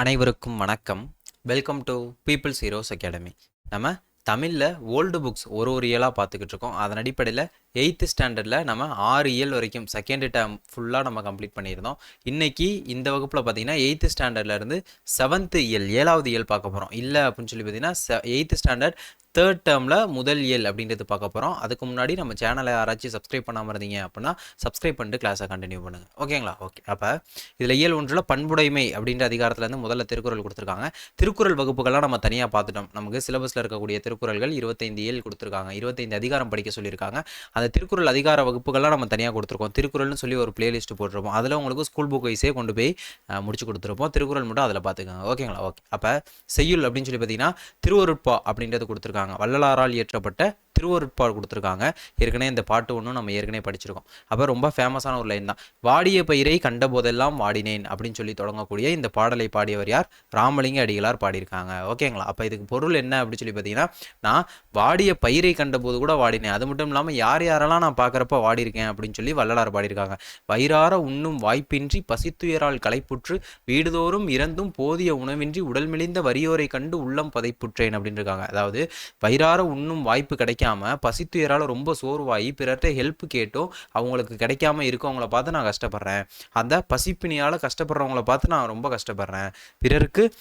அனைவருக்கும் வணக்கம். Welcome to people's heroes academy நம்ம தமிழில் ஓல்டு புக்ஸ் ஒரு ஒரு இயலாக பார்த்துக்கிட்டு இருக்கோம். அதன் அடிப்படையில் எயித்து ஸ்டாண்டர்டில் நம்ம ஆறு இயல் வரைக்கும் செகண்ட் டேர்ம் ஃபுல்லாக நம்ம கம்ப்ளீட் பண்ணியிருந்தோம். இன்றைக்கி இந்த வகுப்பில் பார்த்தீங்கன்னா எயித்து ஸ்டாண்டர்ட்லேருந்து செவன்த்து இயல் ஏழாவது இயல் பார்க்க போகிறோம் இல்லை அப்படின்னு சொல்லி பார்த்தீங்கன்னா எயித்து ஸ்டாண்டர்ட் தேர்ட் டேர்மில் முதல் இயல் அப்படின்றது பார்க்க போகிறோம் அதுக்கு முன்னாடி நம்ம சேனலை யாராச்சும் சப்ஸ்கிரைப் பண்ணாமல் இருந்தீங்க அப்படின்னா சப்ஸ்கிரைப் பண்ணிட்டு கிளாஸை கண்டினியூ பண்ணுங்கள் ஓகேங்களா ஓகே அப்போ இதில் இயல் ஒன்றில் பண்புடைமை அப்படின்ற அதிகாரத்துலேருந்து முதல்ல திருக்குறள் கொடுத்துருக்காங்க. திருக்குறள் வகுப்புகள்லாம் நம்ம தனியாக பார்த்துட்டோம். நமக்கு சிலபஸில் இருக்கக்கூடிய திருக்குறள்கள் இருபத்தைந்து இயல் கொடுத்துருக்காங்க. இருபத்தைந்து அதிகாரம் படிக்க சொல்லியிருக்காங்க. அந்த திருக்குறள் அதிகார வகுப்புகள்லாம் நம்ம தனியாக கொடுத்துருக்கோம். திருக்குறள்னு சொல்லி ஒரு பிளேலிஸ்ட் போட்டிருப்போம். அதில் உங்களுக்கு ஸ்கூல் புக் வைஸே கொண்டு போய் முடிச்சு கொடுத்துருப்போம். திருக்குறள் மட்டும் அதில் பார்த்துக்கோங்க. ஓகேங்களா ஓகே அப்போ செய்யுள் அப்படின்னு சொல்லி பார்த்தீங்கன்னா திருவருட்பா அப்படின்றது கொடுத்துருக்காங்க. வள்ளலாரால் இயற்றப்பட்ட திருவருட்பா கொடுத்துருக்காங்க. ஏற்கனவே இந்த பாட்டு ஒன்றும் நம்ம ஏற்கனவே படிச்சிருக்கோம். அப்போ ரொம்ப ஃபேமஸான ஒரு லைன் தான். வாடிய பயிரை கண்ட போதெல்லாம் வாடினேன் அப்படின்னு சொல்லி தொடங்கக்கூடிய இந்த பாடலை பாடியவர் யார்? ராமலிங்க அடிகளார் பாடியிருக்காங்க. ஓகேங்களா அப்போ இதுக்கு பொருள் என்ன அப்படின்னு சொல்லி பார்த்தீங்கன்னா நான் வாடிய பயிரை கண்டபோது கூட வாடினேன். அது மட்டும் இல்லாமல் யார் யாரெல்லாம் நான் பார்க்குறப்ப வாடியிருக்கேன் அப்படின்னு சொல்லி வள்ளலார் பாடியிருக்காங்க. வயிறார உண்ணும் வாய்ப்பின்றி பசித்துயரால் களைப்புற்று வீடுதோறும் இறந்தும் போதிய உணவின்றி உடல் மெலிந்த வறியோரை கண்டு உள்ளம் பதைப்புற்றேன் அப்படின்னு இருக்காங்க அதாவது வயிறார உண்ணும் வாய்ப்பு கிடைக்காம பசித்துயரால் ரொம்ப சோர்வாகி பிறர்கிட்ட ஹெல்ப் கேட்டும் அவங்களுக்கு கிடைக்காம இருக்கவங்கள பார்த்து நான் கஷ்டப்படுறேன். அந்த பசிப்பினியால் கஷ்டப்படுறவங்கள பார்த்து நான் ரொம்ப கஷ்டப்படுறேன். பிறருக்கு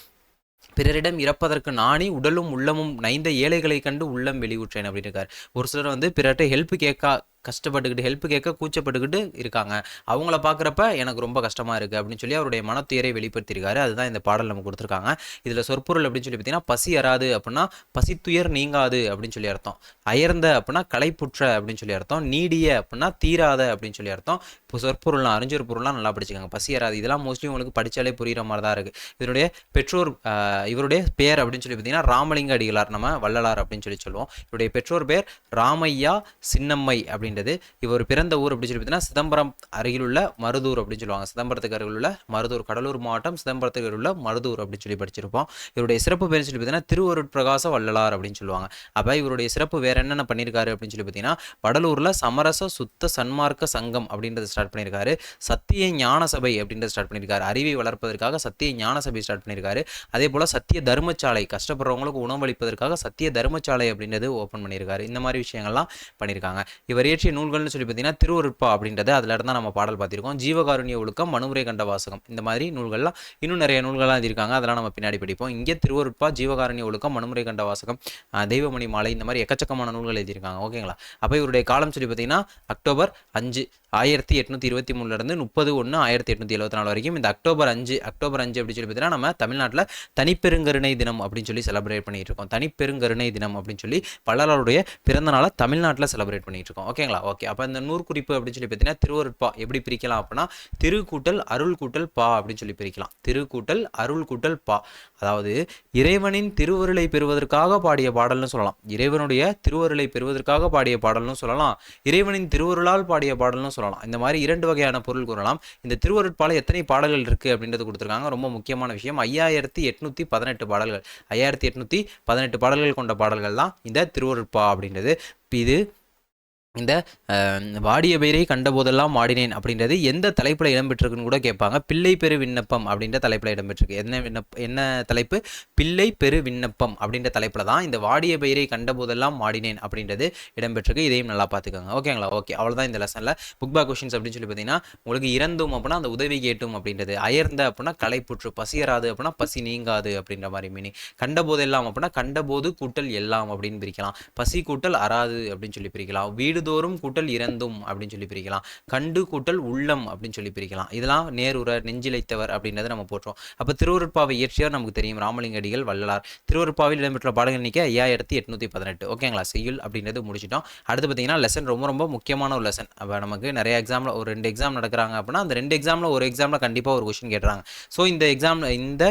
பிறரிடம் இறப்பதற்கு நாணி உடலும் உள்ளமும் நைந்த ஏழைகளை கண்டு உள்ளம் வெளியூற்றேன் அப்படின்னு இருக்கார். ஒரு சிலர் வந்து பிறர்கிட்ட ஹெல்ப் கேட்கா கஷ்டப்பட்டுக்கிட்டு ஹெல்ப் கேட்க கூச்சப்பட்டுக்கிட்டு இருக்காங்க. அவங்கள பார்க்குறப்ப எனக்கு ரொம்ப கஷ்டமாக இருக்குது அப்படின்னு சொல்லி அவருடைய மனத்துயரை வெளிப்படுத்தியிருக்காரு. அதுதான் இந்த பாடல் நம்ம கொடுத்துருக்காங்க. இதில் சொற்பொருள் அப்படின்னு சொல்லி பார்த்தீங்கன்னா பசி அறாது அப்படின்னா பசித்துயர் நீங்காது அப்படின்னு சொல்லி அர்த்தம். அயர்ந்த அப்படின்னா களைப்புற்ற அப்படின்னு சொல்லி அர்த்தம். நீடிய அப்படின்னா தீராத அப்படின்னு சொல்லி அர்த்தம். சொற்பொருள்லாம் அறிஞர் பொருள்லாம் நல்லா படிச்சுக்காங்க. பசியராது இதெல்லாம் மோஸ்ட்லி உங்களுக்கு படித்தாலே புரிகிற மாதிரி தான் இருக்குது இதனுடைய பெற்றோர் இவருடைய பேர் அப்படின்னு சொல்லி பார்த்தீங்கன்னா ராமலிங்க அடிகளார். நம்ம வள்ளலார் அப்படின்னு சொல்லி சொல்லுவோம். இவருடைய பெற்றோர் பேர் ராமையா சின்னம்மை அப்படின்றது. இவர் பிறந்த ஊர் அப்படின்னு சொல்லி பார்த்தீங்கன்னா சிதம்பரம் அருகிலுள்ள மருதூர் அப்படின்னு சொல்லுவாங்க. சிதம்பரத்துக்கு அருகிலுள்ள மருதூர். கடலூர் மாவட்டம் சிதம்பரத்துக்கு அருகிலுள்ள மருதூர் அப்படின்னு சொல்லி படிச்சிருப்போம். இவருடைய சிறப்பு பேர் சொல்லி பார்த்தீங்கன்னா திருவருட்பிரகாச வள்ளலார் அப்படின்னு சொல்லுவாங்க. அப்போ இவருடைய சிறப்பு வேற என்னென்ன பண்ணியிருக்காரு அப்படின்னு சொல்லி பார்த்தீங்கன்னா வடலூரில் சமரச சுத்த சன்மார்க்க சங்கம் அப்படின்றது ஸ்டார்ட் பண்ணியிருக்காரு சத்திய ஞான சபை அப்படின்றத ஸ்டார்ட் பண்ணியிருக்காரு அறிவை வளர்ப்பதற்காக சத்திய ஞான சபை ஸ்டார்ட் பண்ணியிருக்காரு அதே போல் சத்திய தர்மசாலை கஷ்டப்படுறவங்களுக்கு உணவளிப்பதற்காக சத்திய தர்மசாலை அப்படின்றது ஓப்பன் பண்ணியிருக்காரு இந்த மாதிரி விஷயங்கள்லாம் பண்ணியிருக்காங்க இவர் இயற்றிய நூல்கள்னு சொல்லி பார்த்தீங்கன்னா திருவருட்பா அப்படின்றது அதில் இருந்தால் நம்ம பாடல் பார்த்திருக்கோம். ஜீவகாருண்ய ஒழுக்கம் மனுமுறை கண்ட வாசகம் இந்த மாதிரி நூல்கள்லாம் இன்னும் நிறைய நூல்கள்லாம் எழுதியிருக்காங்க. அதெல்லாம் நம்ம பின்னாடி படிப்போம். இங்கே திருவருட்பா ஜீவகாருண்ய ஒழுக்கம் மனுமுறை கண்ட வாசகம் தெய்வமணி மாலை இந்த மாதிரி எக்கச்சக்கமான நூல்கள் எழுதியிருக்காங்க. ஓகேங்களா? அப்போ இவருடைய காலம் சொல்லி பார்த்தீங்கன்னா அக்டோபர் அஞ்சு ஆயிரத்தி எட்நூற்றி இருபத்தி மூணுலேருந்து முப்பது ஒன்று ஆயிரத்தி எட்நூற்றி எழுபத்தி நாலு வரைக்கும் இந்த அக்டோபர் அஞ்சு அக்டோபர் அஞ்சு அப்படின்னு சொல்லி பார்த்தீங்கன்னா நம்ம தமிழ்நாட்டில் தனிப்பெருங்கருணை தினம் அப்படின்னு சொல்லி செலிப்ரேட் பண்ணிட்டு இருக்கோம். தனிப்பெருங்கருணை தினம் அப்படின்னு சொல்லி பலருடைய பிறந்த நாளை தமிழ்நாட்டில் செலிப்ரேட் பண்ணிட்டு இருக்கோம். ஓகேங்களா ஓகே அப்போ இந்த நூற்குறிப்பு அப்படின்னு சொல்லி பார்த்தீங்கன்னா திருவருட்பா எப்படி பிரிக்கலாம் அப்படின்னா திருக்கூட்டல் அருள் கூட்டல் பா அப்படின்னு சொல்லி பிரிக்கலாம். திருக்கூட்டல் அருள் கூட்டல் பா. அதாவது இறைவனின் திருவருளை பெறுவதற்காக பாடிய பாடல்னு சொல்லலாம். இறைவனுடைய திருவருளை பெறுவதற்காக பாடிய பாடல்னு சொல்லலாம். இறைவனின் திருவருளால் பாடிய பாடல்னு சொல்லலாம். இந்த மாதிரி இரண்டு வகையான பொருள் கூறலாம். இந்த திருவருட்பால எத்தனை பாடல்கள் இருக்குது அப்படின்றது கொடுத்துருக்காங்க. ரொம்ப முக்கியமான விஷயம். ஐயாயிரத்தி எட்நூற்றி பதினெட்டு பாடல்கள். ஐயாயிரத்தி எட்நூற்றி பதினெட்டு பாடல்கள் கொண்ட பாடல்கள் தான் இந்த திருவருட்பா அப்படின்றது. இது இந்த வாடிய பெயரை கண்டபோதெல்லாம் வாடினேன் அப்படின்றது எந்த தலைப்பில் இடம்பெற்றிருக்குன்னு கூட கேட்பாங்க. பிள்ளை பெரு விண்ணப்பம் அப்படின்ற தலைப்பில் இடம்பெற்றிருக்கு. என்ன விண்ணப்ப என்ன தலைப்பு? பிள்ளை பெரு விண்ணப்பம் அப்படின்ற தலைப்பில் தான் இந்த வாடிய பெயரை கண்டபோதெல்லாம் வாடினேன் அப்படின்றது இடம்பெற்றிருக்கு. இதையும் நல்லா பார்த்துக்கோங்க. ஓகேங்களா? ஓகே. அவ்வளோதான் இந்த லெசனில் புக் பேக் கொஷின்ஸ் அப்படின்னு சொல்லி பார்த்தீங்கன்னா உங்களுக்கு இறந்தும் அப்படின்னா அந்த உதவி கேட்டும் அப்படின்றது. அயர்ந்த அப்படின்னா களைப்புற்று பசியராது அப்படின்னா பசி நீங்காது அப்படின்ற மாதிரி மீனிங் கண்டபோதெல்லாம் அப்படின்னா கண்டபோது கூட்டல் எல்லாம் அப்படின்னு பிரிக்கலாம். பசி கூட்டல் அறாது அப்படின்னு சொல்லி பிரிக்கலாம். வீடு கண்டுதோறும் கூட்டல் இறந்தும் அப்படின்னு சொல்லி பிரிக்கலாம். கண்டு கூட்டல் உள்ளம் அப்படின்னு சொல்லி பிரிக்கலாம். இதெல்லாம் நேருரர் நெஞ்சிலைத்தவர் அப்படின்றத நம்ம போட்டோம் அப்போ திருவருட்பாவை இயற்றியவர் நமக்கு தெரியும் ராமலிங்க அடிகள் வள்ளலார். திருவருட்பாவில் இடம்பெற்ற பாடங்கள் எண்ணிக்கை ஐயாயிரத்தி எட்நூற்றி பதினெட்டு. ஓகேங்களா செய்யுள் அப்படின்றது முடிச்சிட்டோம். அடுத்து பார்த்தீங்கன்னா லெசன் ரொம்ப ரொம்ப முக்கியமான ஒரு லெசன் அப்போ நமக்கு நிறைய எக்ஸாமில் ஒரு ரெண்டு எக்ஸாம் நடக்கிறாங்க அப்படின்னா அந்த ரெண்டு எக்ஸாமில் ஒரு எக்ஸாமில் கண்டிப்பாக ஒரு கொஷின் கேட்டுறாங்க ஸோ இந்த எக்ஸாம் இந்த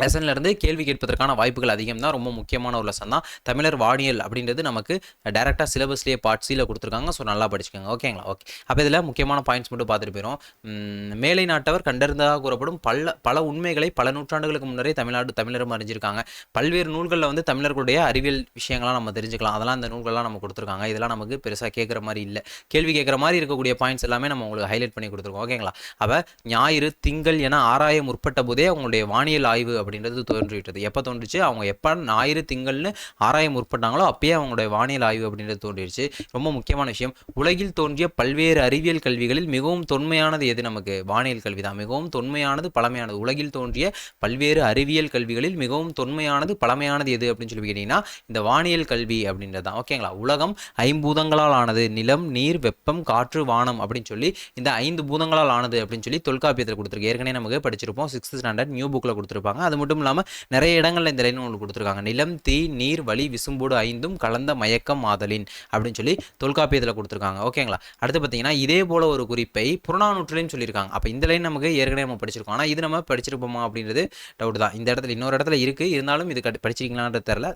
லெசன்லேருந்து கேள்வி கேட்பதற்கான வாய்ப்புகள் அதிகம் தான். ரொம்ப முக்கியமான ஒரு லெசன் தான். தமிழர் வானியல் அப்படின்றது நமக்கு டேரெக்டாக சிலபஸ்லேயே பார்ட் சியில் கொடுத்துருக்காங்க. ஸோ நல்லா படிச்சுக்கோங்க. ஓகேங்களா ஓகே அப்போ இதில் முக்கியமான பாயிண்ட்ஸ் மட்டும் பார்த்துட்டு போயிடும் மேலை நாட்டவர் கண்டறிந்ததாக கூறப்படும் பல பல உண்மைகளை பல நூற்றாண்டுகளுக்கு முன்னரே தமிழ்நாடு தமிழரும் அறிஞ்சிருக்காங்க. பல்வேறு நூல்களில் வந்து தமிழர்களுடைய அறிவியல் விஷயங்கள்லாம் நம்ம தெரிஞ்சுக்கலாம். அதெல்லாம் அந்த நூல்கள்லாம் நம்ம கொடுத்துருக்காங்க. இதெல்லாம் நமக்கு பெருசாக கேட்குற மாதிரி இல்லை. கேள்வி கேட்குற மாதிரி இருக்கக்கூடிய பாயிண்ட்ஸ் எல்லாமே நம்ம உங்களுக்கு ஹைலைட் பண்ணி கொடுத்துருக்கோம். ஓகேங்களா அப்போ ஞாயிறு திங்கள் என ஆராய முற்பட்ட போதே அவங்களுடைய வானியல் ஆய்வு அப்படின்றது தோன்றிவிட்டது. எப்போ தோன்றுச்சு? அவங்க எப்போ ஞாயிறு திங்கள்னு ஆராய முற்பட்டாங்களோ அப்பயே அவங்களுடைய வானியல் ஆய்வு அப்படின்றது தோன்றிடுச்சு. ரொம்ப முக்கியமான விஷயம். உலகில் தோன்றிய பல்வேறு அறிவியல் கல்விகளில் மிகவும் தொன்மையானது எது நமக்கு? வானியல் கல்வி தான். மிகவும் தொன்மையானது பழமையானது. உலகில் தோன்றிய பல்வேறு அறிவியல் கல்விகளில் மிகவும் தொன்மையானது பழமையானது எது அப்படின்னு சொல்லி கேட்டிங்கன்னா இந்த வானியல் கல்வி அப்படின்றது தான். ஓகேங்களா? உலகம் ஐம்பூதங்களால் ஆனது. நிலம் நீர் வெப்பம் காற்று வானம் அப்படின்னு சொல்லி இந்த ஐந்து பூதங்களால் ஆனது அப்படின்னு சொல்லி தொல்காப்பியத்தில் கொடுத்துருக்கு. ஏற்கனவே நமக்கு படிச்சிருப்போம். சிக்ஸ்த் ஸ்டாண்டர்ட் நியூ புக்கில் கொடுத்துருப்பாங்க. அது மட்டும் இல்லாமல் நிறைய இடங்கள்ல இந்த லைன் உங்களுக்கு கொடுத்துருக்காங்க. நிலம் தீ நீர் வழி விசும்போடு ஐந்தும் கலந்த மயக்கம் மாதலின் அப்படின்னு சொல்லி தொல்காப்பியத்தில் கொடுத்துருக்காங்க. ஓகேங்களா அடுத்து பார்த்தீங்கன்னா இதே போல ஒரு குறிப்பை புறநானூற்றுலையும் சொல்லியிருக்காங்க. அப்போ இந்த லைன் நமக்கு ஏற்கனவே நம்ம படிச்சிருக்கோம். ஆனால் இது நம்ம படிச்சிருப்போமா அப்படின்றது டவுட் தான். இந்த இடத்துல இன்னொரு இடத்துல இருக்குது இருந்தாலும் இது கட் படிச்சிருக்கீங்களான்றது தெரில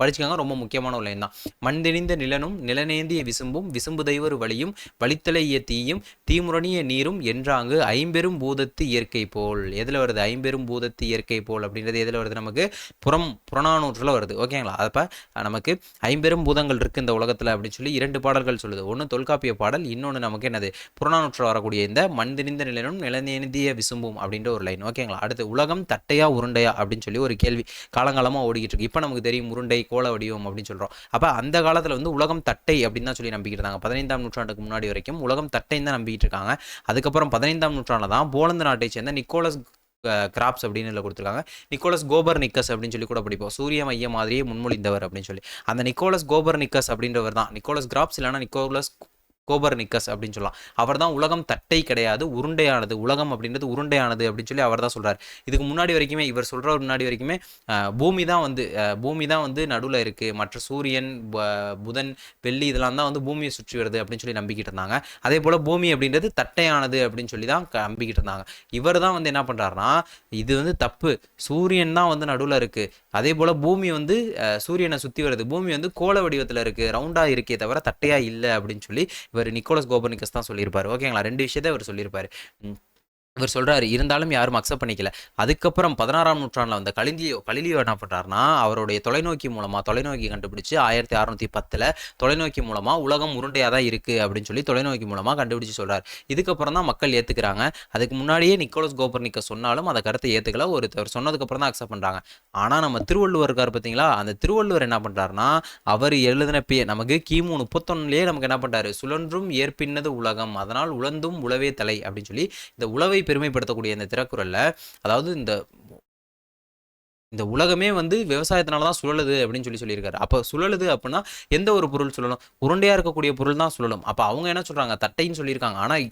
படிச்சுக்காங்க ரொம்ப முக்கியமான ஒரு லைன் தான். மண்தெனிந்த நிலனும் நிலநேந்திய விசும்பும் விசும்பு தெய்வர் வழியும் வழித்தலைய தீயும் தீமுரணிய நீரும் என்றாங்கு ஐம்பெரும் பூதத்து இயற்கை போல். எதில் வருது? ஐம்பெரும் பூதத்து இயற்கை போல் அப்படின்றது எதில் வருது? நமக்கு புறம் புறநானூற்றில் வருது. ஓகேங்களா அப்போ நமக்கு ஐம்பெரும் பூதங்கள் இருக்குது இந்த உலகத்தில் அப்படின்னு சொல்லி இரண்டு பாடல்கள் சொல்லுது. ஒன்று தொல்காப்பிய பாடல் இன்னொன்று நமக்கு என்னது? புறநானூற்றில் வரக்கூடிய இந்த மண்தெனிந்த நிலனும் நிலநேந்திய விசும்பும் அப்படின்ற ஒரு லைன் ஓகேங்களா அடுத்து உலகம் தட்டையா உருண்டையா அப்படின்னு சொல்லி ஒரு கேள்வி காலங்காலமாக ஓடிக்கிட்டு இருக்கு. இப்போ நமக்கு தெரியும் உருண்டை கோள வடிவம் அப்படின்னு சொல்கிறோம் அப்போ அந்த காலத்தில் வந்து உலகம் தட்டை அப்படின்னு தான் சொல்லி நம்பிக்கிட்டு இருந்தாங்க. பதினைந்தாம் நூற்றாண்டுக்கு முன்னாடி வரைக்கும் உலகம் தட்டைன்னு தான் நம்பிக்கிட்டு இருக்காங்க. அதுக்கப்புறம் பதினைந்தாம் நூற்றாண்டில் தான் போலந்து நாட்டை சேர்ந்த நிக்கோலஸ் கிராப்ஸ் அப்படின்னு கொடுத்துருக்காங்க. நிக்கோலஸ் கோபர் நிக்கஸ் அப்படின்னு சொல்லி கூட படிப்போம். சூரிய மைய மாதிரியே முன்மொழிந்தவர் அப்படின்னு சொல்லி. அந்த நிக்கோலஸ் கோபர் நிக்கஸ் அப்படின்றவர் தான். நிக்கோலஸ் கிராப்ஸ் இல்லைனா நிக்கோலஸ் கோபர் நிக்கஸ் அப்படின்னு சொல்லலாம். அவர் தான் உலகம் தட்டை கிடையாது உருண்டையானது. உலகம் அப்படின்றது உருண்டையானது அப்படின்னு சொல்லி அவர் தான் சொல்கிறார் இதுக்கு முன்னாடி வரைக்குமே இவர் சொல்கிற முன்னாடி வரைக்குமே பூமி தான் வந்து பூமி தான் வந்து நடுவில் இருக்குது மற்ற சூரியன் ப- புதன் வெள்ளி இதெல்லாம் தான் வந்து பூமியை சுற்றி வருது அப்படின்னு சொல்லி நம்பிக்கிட்டு இருந்தாங்க. அதே போல் பூமி அப்படின்றது தட்டையானது அப்படின்னு சொல்லி தான் க- நம்பிக்கிட்டு இருந்தாங்க. இவர் தான் வந்து என்ன பண்ணுறாருனா இது வந்து தப்பு. சூரியன் தான் வந்து நடுவில் இருக்குது அதே போல் பூமி வந்து சூரியனை சுற்றி வருது. பூமி வந்து கோள வடிவத்தில் இருக்குது ரவுண்டாக இருக்கே தவிர தட்டையாக இல்லை அப்படின்னு சொல்லி இவர் நிக்கோலஸ் கோபர்னிக்கஸ் தான் சொல்லியிருப்பாரு. ஓகேங்களா? ரெண்டு விஷயத்தை இவர் சொல்லியிருப்பாரு. இவர் சொல்கிறாரு இருந்தாலும் யாரும் அக்செப்ட் பண்ணிக்கல. அதுக்கப்புறம் பதினாறாம் நூற்றாண்டில் வந்த கலிந்தியோ கலிலியோ என்ன பண்ணுறாருனா அவருடைய தொலைநோக்கி மூலமாக தொலைநோக்கி கண்டுபிடிச்சு ஆயிரத்தி அறநூற்றி பத்தில் தொலைநோக்கி மூலமாக உலகம் உருண்டையாக தான் இருக்குது அப்படின்னு சொல்லி தொலைநோக்கி மூலமாக கண்டுபிடிச்சு சொல்கிறார் இதுக்கப்புறம் தான் மக்கள் ஏற்றுக்கிறாங்க அதுக்கு முன்னாடியே நிக்கோலஸ் கோபர்னிக்க சொன்னாலும் அந்த கருத்தை ஏற்றுக்கல ஒருத்தர் சொன்னதுக்கப்புறம் தான் அக்செப்ட் பண்ணுறாங்க ஆனால் நம்ம திருவள்ளுவர் இருக்கார் பார்த்தீங்களா அந்த திருவள்ளுவர் என்ன பண்ணுறாருனா அவர் எழுதின பே நமக்கு கிமு முப்பத்தொன்னுலேயே நமக்கு என்ன பண்ணுறாரு சுழன்றும் ஏற்பின்னது உலகம் அதனால் உழந்தும் உழவே தலை அப்படின்னு சொல்லி இந்த உழவை பெருமைப்படுத்தக்கூடிய இந்த திறக்குறளில் அதாவது இந்த இந்த உலகமே வந்து விவசாயத்தினால தான் சுழலுது அப்படின்னு சொல்லி சொல்லியிருக்காரு. அப்போ சுழலுது அப்படின்னா எந்த ஒரு பொருள் சொல்லணும் உருண்டையாக இருக்கக்கூடிய பொருள் தான் சொல்லணும் அப்போ அவங்க என்ன சொல்கிறாங்க தட்டைன்னு சொல்லியிருக்காங்க. ஆனால்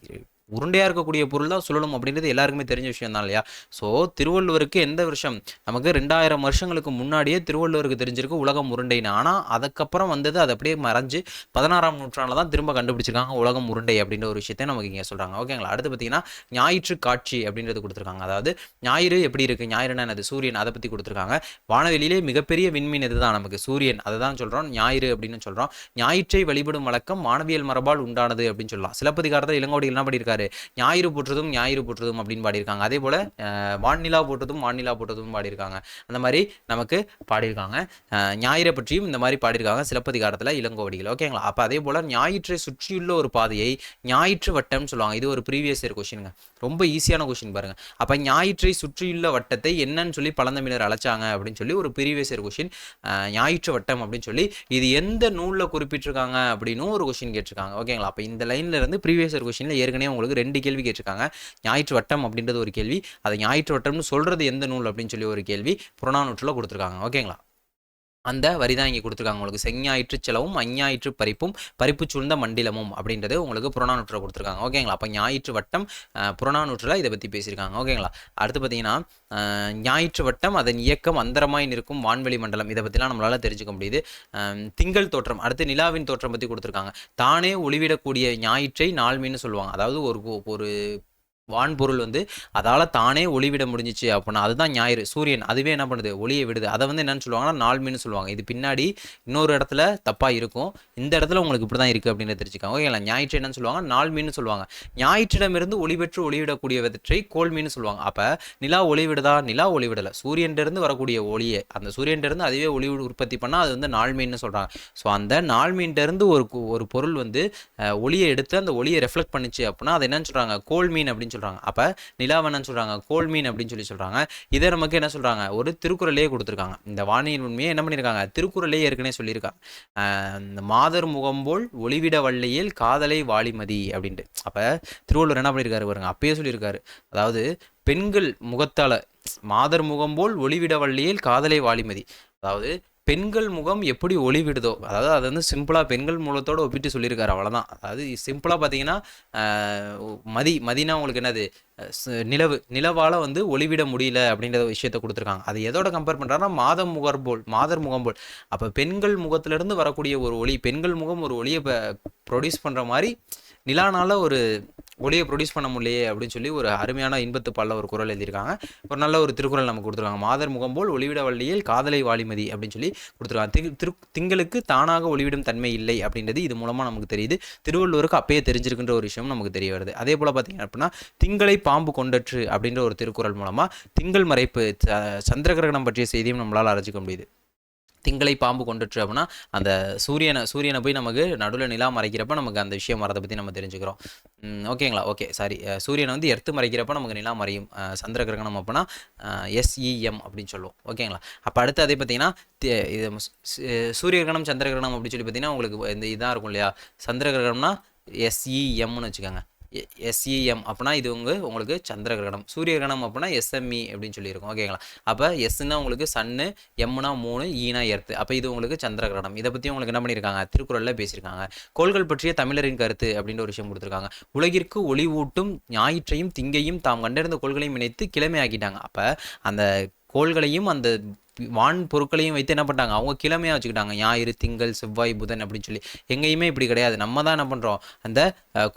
உருண்டையாக இருக்கக்கூடிய பொருள் தான் சுழலும் அப்படின்றது எல்லாருக்குமே தெரிஞ்ச விஷயம் தான் இல்லையா? ஸோ திருவள்ளுவருக்கு எந்த வருஷம்? நமக்கு ரெண்டாயிரம் வருஷங்களுக்கு முன்னாடியே திருவள்ளுவருக்கு தெரிஞ்சிருக்கு உலகம் உருண்டைன்னு. ஆனால் அதுக்கப்புறம் வந்தது அது அப்படியே மறைஞ்சு பதினாறாம் நூற்றாண்டில் தான் திரும்ப கண்டுபிடிச்சிருக்காங்க உலகம் உருண்டை அப்படின்ற ஒரு விஷயத்தை நமக்கு இங்கே சொல்கிறாங்க ஓகேங்களா அடுத்து பார்த்தீங்கன்னா ஞாயிற்று காட்சி அப்படின்றது கொடுத்துருக்காங்க. அதாவது ஞாயிறு எப்படி இருக்குது ஞாயிறுனா என்னது? சூரியன் அதை பற்றி கொடுத்துருக்காங்க. வானவெளியிலே மிகப்பெரிய விண்மீன் இதுதான் நமக்கு? சூரியன். அதை தான் சொல்கிறோம் ஞாயிறு அப்படின்னு சொல்கிறோம் ஞாயிற்றை வழிபடும் வழக்கம் மாணவியல் மரபால் உண்டானது அப்படின்னு சொல்லலாம். சிலப்பதிகாரத்தில் இளங்கோடிகள் என்ன பண்ணியிருக்காரு? ஞாயிறு போற்றதும் ஞாயிறு போற்றதும் அப்படின்னு பாடியிருக்காங்க. அதே போல் வான்நிலா போட்டதும் வான்நிலா போட்டதும் பாடியிருக்காங்க. அந்த மாதிரி நமக்கு பாடியிருக்காங்க. ஞாயிறை பற்றியும் இந்த மாதிரி பாடியிருக்காங்க. சிலப்பதிகாரத்தில் இளங்கோவடிகள். ஓகேங்களா? அப்போ அதே போல் ஞாயிற்றை சுற்றியுள்ள ஒரு பாதையை ஞாயிற்று வட்டம்னு சொல்லுவாங்க. இது ஒரு ப்ரீவியஸ் இயர் கொஷினுங்க ரொம்ப ஈஸியான கொஷின் பாருங்க. அப்போ ஞாயிற்றை சுற்றியுள்ள வட்டத்தை என்னன்னு சொல்லி பழந்தமிழர் அழைச்சாங்க அப்படின்னு சொல்லி ஒரு ப்ரீவியஸ் இயர் கொஷின் ஞாயிற்று வட்டம் அப்படின்னு சொல்லி இது எந்த நூலில் குறிப்பிட்டிருக்காங்க அப்படின்னும் ஒரு கொஷின் கேட்டிருக்காங்க. ஓகேங்களா? அப்போ இந்த லைன்ல இருந்து ப்ரீவியஸ் இயர் கொஷினில் ஏற்கனவே உங்களுக்கு ரெண்டு கேள்வி கேட்டிருக்காங்க. ஞாயிற்று வட்டம் அப்படின்றது ஒரு கேள்வி. அதை ஞாயிற்று வட்டம்னு சொல்றது எந்த நூல் அப்படின்னு சொல்லி ஒரு கேள்வி. புறநானூற்றில் கொடுத்துருக்காங்க. ஓகேங்களா? அந்த வரி தான் இங்கே கொடுத்துருக்காங்க. உங்களுக்கு செஞ்ஞாயிற்று செலவும் அஞ்ஞாயிற்று பறிப்பும் பறிப்பு சூழ்ந்த மண்டிலமும் அப்படின்றது உங்களுக்கு புறநானூற்றில் கொடுத்துருக்காங்க. ஓகேங்களா? அப்போ ஞாயிற்று வட்டம் புறநானூற்றில் இதை பற்றி பேசியிருக்காங்க. ஓகேங்களா? அடுத்து பார்த்தீங்கன்னா ஞாயிற்று வட்டம் அதன் இயக்கம் அந்தரமாய் நிற்கும் வான்வெளி மண்டலம். இதை பற்றிலாம் நம்மளால் தெரிஞ்சுக்க முடியுது. திங்கள் தோற்றம் அடுத்து நிலாவின் தோற்றம் பற்றி கொடுத்துருக்காங்க. தானே ஒளிவிடக்கூடிய ஞாயிற்றை நாள்மீன்னு சொல்லுவாங்க. அதாவது ஒரு ஒரு வான்பொருள் வந்து அதால் தானே ஒளிவிட முடிஞ்சிச்சு அப்படின்னா அதுதான் ஞாயிறு சூரியன். அதுவே என்ன பண்ணுது? ஒளியை விடுது. அதை வந்து என்னன்னு சொல்லுவாங்கன்னா நாள்மீன் சொல்லுவாங்க. இது பின்னாடி இன்னொரு இடத்துல தப்பாக இருக்கும். இந்த இடத்துல உங்களுக்கு இப்படி தான் இருக்குது அப்படின்னு தெரிஞ்சுக்காங்க. ஓகேங்களா? ஞாயிற்று என்னன்னு சொல்லுவாங்க நாள்மீன் சொல்லுவாங்க. ஞாயிற்றிடமிருந்து ஒளி பெற்று ஒளிவிடக்கூடியவற்றை கோள்மீன் சொல்லுவாங்க. அப்போ நிலா ஒளிவிடுதா? நிலா ஒளி விடலை வரக்கூடிய ஒளியை. அந்த சூரியன்லேருந்து அதுவே ஒளி உற்பத்தி பண்ணால் அது வந்து நாள்மீன்னு சொல்கிறாங்க ஸோ அந்த நாள்மீன்லேருந்து ஒரு ஒரு பொருள் வந்து ஒளியை எடுத்து அந்த ஒளியை ரெஃப்ளெக்ட் பண்ணுச்சு அப்படின்னா அது என்னன்னு சொல்கிறாங்க கோல் மீன் அப்படின்னு சொல்கிறாங்க அப்போ நிலாவை என்னன்னு சொல்கிறாங்க கோல்மீன் அப்படின்னு சொல்லி சொல்கிறாங்க இதை நமக்கு என்ன சொல்கிறாங்க ஒரு திருக்குறளையே கொடுத்துருக்காங்க. இந்த வானியின் உண்மையை என்ன பண்ணியிருக்காங்க? திருக்குறளே ஏற்கனவே சொல்லியிருக்காங்க. இந்த மாதர் முகம்போல் ஒளிவிட வள்ளியில் காதலை வாலிமதி அப்படின்ட்டு. அப்போ திருவள்ளுவர் என்ன பண்ணியிருக்காரு பாருங்க அப்பயே சொல்லியிருக்காரு. அதாவது பெண்கள் முகத்தால் மாதர் முகம்போல் ஒளிவிட வள்ளியில் காதலை வாலிமதி. அதாவது பெண்கள் முகம் எப்படி ஒளிவிடுதோ அதாவது அது வந்து சிம்பிளாக பெண்கள் முகத்தோடு ஒப்பிட்டு சொல்லியிருக்காரு அவ்வளோதான் அதாவது சிம்பிளாக பார்த்தீங்கன்னா மதி மதினா உங்களுக்கு என்னது? நிலவு நிலவால் வந்து ஒளிவிட முடியல அப்படின்ற விஷயத்த கொடுத்துருக்காங்க. அது எதோட கம்பேர் பண்ணுறாங்கன்னா மாதம் முகர்போல் மாதர் முகம்போல் அப்போ பெண்கள் முகத்திலிருந்து வரக்கூடிய ஒரு ஒளி பெண்கள் முகம் ஒரு ஒளியை ப்ரொடியூஸ் பண்ணுற மாதிரி நிலானால் ஒரு ஒளியை ப்ரொடியூஸ் பண்ண முடியலையே அப்படின்னு சொல்லி ஒரு அருமையான இன்பத்து பாலில் ஒரு குரல் எழுதியிருக்காங்க. ஒரு நல்ல ஒரு திருக்குறள் நமக்கு கொடுத்துருக்காங்க. மாதர் முகம்போல் ஒளிவிட வள்ளியில் காதலை வாலிமதி அப்படின்னு சொல்லி கொடுத்துருக்காங்க. திங் திரு திங்களுக்கு தானாக ஒளிவிடும் தன்மை இல்லை அப்படின்றது இது மூலமாக நமக்கு தெரியுது. திருவள்ளுவருக்கு அப்பயே தெரிஞ்சிருக்கின்ற ஒரு விஷயம் நமக்கு தெரிய வருது. அதே போல் பார்த்தீங்க அப்படின்னா திங்களை பாம்பு கொண்டற்று அப்படின்ற ஒரு திருக்குறள் மூலமாக திங்கள் மறைப்பு ச- சந்திர கிரகணம் பற்றிய செய்தியும் நம்மளால் அறிஞ்சிக்க முடியுது. திங்களை பாம்பு கொண்டுட்டு அப்படின்னா அந்த சூரியனை சூரியனை போய் நமக்கு நடுவில் நிலா மறைக்கிறப்ப நமக்கு அந்த விஷயம் வரதை பற்றி நம்ம தெரிஞ்சுக்கிறோம். ஓகேங்களா? Okay sorry. சூரியனை வந்து எர்த்து மறைக்கிறப்ப நமக்கு நிலா மறையும். சந்திர கிரகணம் அப்படின்னா எஸ்இஎம் அப்படின்னு சொல்லுவோம். ஓகேங்களா? அப்போ அடுத்து அதே பார்த்தீங்கன்னா இது சு- சூரிய கிரகணம் சந்திர கிரகணம் அப்படின்னு சொல்லி பார்த்தீங்கன்னா உங்களுக்கு இந்த இதாக இருக்கும் இல்லையா? சந்திர கிரகணம்னா எஸ்இஎம்னு வச்சுக்கோங்க. எஸ்இஎம் அப்படின்னா இது உங்க உங்களுக்கு சந்திர கிரகணம். சூரிய கிரகணம் அப்படின்னா எஸ்எம்இ அப்படின்னு சொல்லியிருக்கோம். ஓகேங்களா அப்போ எஸ்னா உங்களுக்கு சன்னு எம்னா மூணு ஈனா e எர்த்து அப்போ இது உங்களுக்கு சந்திர கிரகணம். இதை பற்றி உங்களுக்கு என்ன பண்ணியிருக்காங்க திருக்குறளில் பேசியிருக்காங்க. கோள்கள் பற்றிய தமிழரின் கருத்து அப்படின்ற ஒரு விஷயம் கொடுத்துருக்காங்க. உலகிற்கு ஒளிவூட்டும் ஞாயிற்றையும் திங்கையும் தாம் கண்டறிந்த கோள்களையும் இணைத்து கிழமையாக்கிட்டாங்க. அப்போ அந்த கோள்களையும் அந்த வான் பொருட்களையும் வைத்து என்ன பண்ணிட்டாங்க? அவங்க கிழமையாக வச்சுக்கிட்டாங்க. ஞாயிறு திங்கள் செவ்வாய் புதன் அப்படின்னு சொல்லி. எங்கேயுமே இப்படி கிடையாது. நம்ம தான் என்ன பண்ணுறோம் அந்த